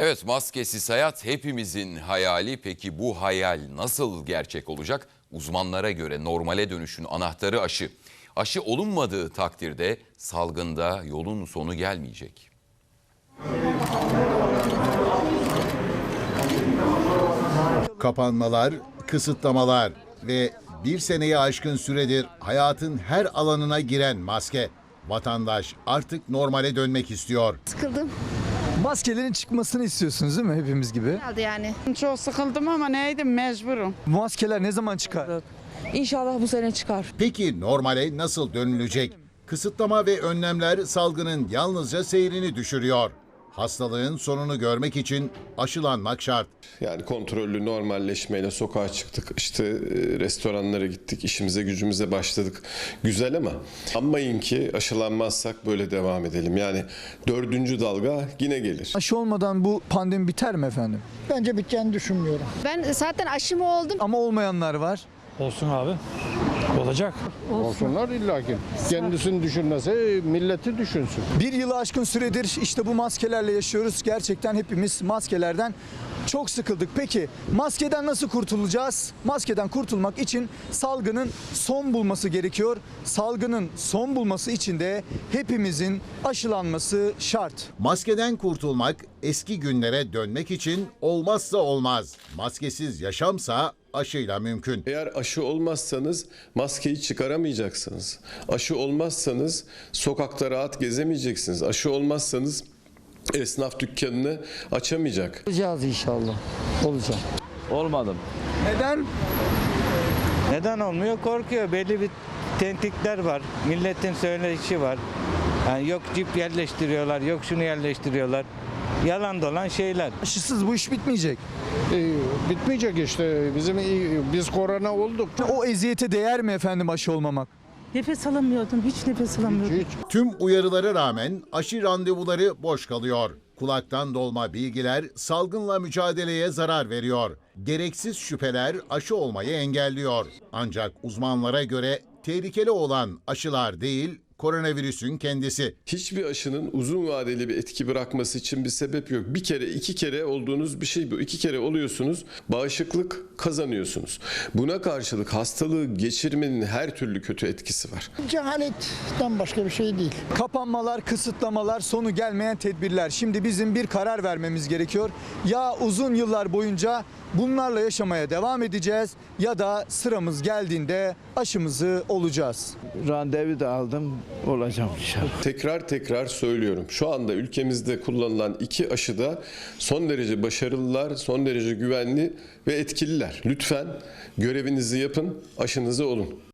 Evet maskesiz hayat hepimizin hayali. Peki bu hayal nasıl gerçek olacak? Uzmanlara göre normale dönüşün anahtarı aşı. Aşı olunmadığı takdirde salgında yolun sonu gelmeyecek. Kapanmalar, kısıtlamalar ve bir seneyi aşkın süredir hayatın her alanına giren maske. Vatandaş artık normale dönmek istiyor. Sıkıldım Maskelerin çıkmasını istiyorsunuz değil mi hepimiz gibi? herhalde yani. Çok sıkıldım ama neydim mecburum. Bu maskeler ne zaman çıkar? İnşallah bu sene çıkar. Peki normale nasıl dönülecek? Kısıtlama ve önlemler salgının yalnızca seyrini düşürüyor. Hastalığın sonunu görmek için aşılanmak şart. Yani kontrollü normalleşmeyle sokağa çıktık. İşte e, restoranlara gittik. işimize gücümüze başladık. Güzel ama anmayın ki aşılanmazsak böyle devam edelim. Yani dördüncü dalga yine gelir. Aşı olmadan bu pandemi biter mi efendim? Bence biteceğini düşünmüyorum. Ben zaten aşımı oldum. Ama olmayanlar var. Olsun abi. Olacak. Olsunlar illaki. Kendisini düşünmese milleti düşünsün. Bir yılı aşkın süredir işte bu maskelerle yaşıyoruz. Gerçekten hepimiz maskelerden çok sıkıldık. Peki maskeden nasıl kurtulacağız? Maskeden kurtulmak için salgının son bulması gerekiyor. Salgının son bulması için de hepimizin aşılanması şart. Maskeden kurtulmak, eski günlere dönmek için olmazsa olmaz. Maskesiz yaşamsa aşıyla mümkün. Eğer aşı olmazsanız maskeyi çıkaramayacaksınız. Aşı olmazsanız sokakta rahat gezemeyeceksiniz. Aşı olmazsanız esnaf dükkanını açamayacak. Olacağız inşallah. Olacak. Olmadım. Neden? Neden olmuyor? Korkuyor. Belli bir tentikler var. Milletin söyleyişi var. Yani yok cip yerleştiriyorlar, yok şunu yerleştiriyorlar. Yalan dolan şeyler. Aşısız bu iş bitmeyecek. Ee, bitmeyecek işte. Bizim biz korona olduk. O eziyete değer mi efendim aşı olmamak? Nefes alamıyordum. Hiç nefes alamıyordum. Hiç Tüm uyarılara rağmen aşı randevuları boş kalıyor. Kulaktan dolma bilgiler salgınla mücadeleye zarar veriyor. Gereksiz şüpheler aşı olmayı engelliyor. Ancak uzmanlara göre tehlikeli olan aşılar değil, koronavirüsün kendisi. Hiçbir aşının uzun vadeli bir etki bırakması için bir sebep yok. Bir kere, iki kere olduğunuz bir şey bu. İki kere oluyorsunuz, bağışıklık kazanıyorsunuz. Buna karşılık hastalığı geçirmenin her türlü kötü etkisi var. cehaletten başka bir şey değil. Kapanmalar, kısıtlamalar, sonu gelmeyen tedbirler. Şimdi bizim bir karar vermemiz gerekiyor. Ya uzun yıllar boyunca bunlarla yaşamaya devam edeceğiz ya da sıramız geldiğinde aşımızı olacağız. Randevu da aldım. Olacağım inşallah. Tekrar tekrar söylüyorum. Şu anda ülkemizde kullanılan iki aşı da son derece başarılılar, son derece güvenli ve etkililer. Lütfen görevinizi yapın, aşınızı olun.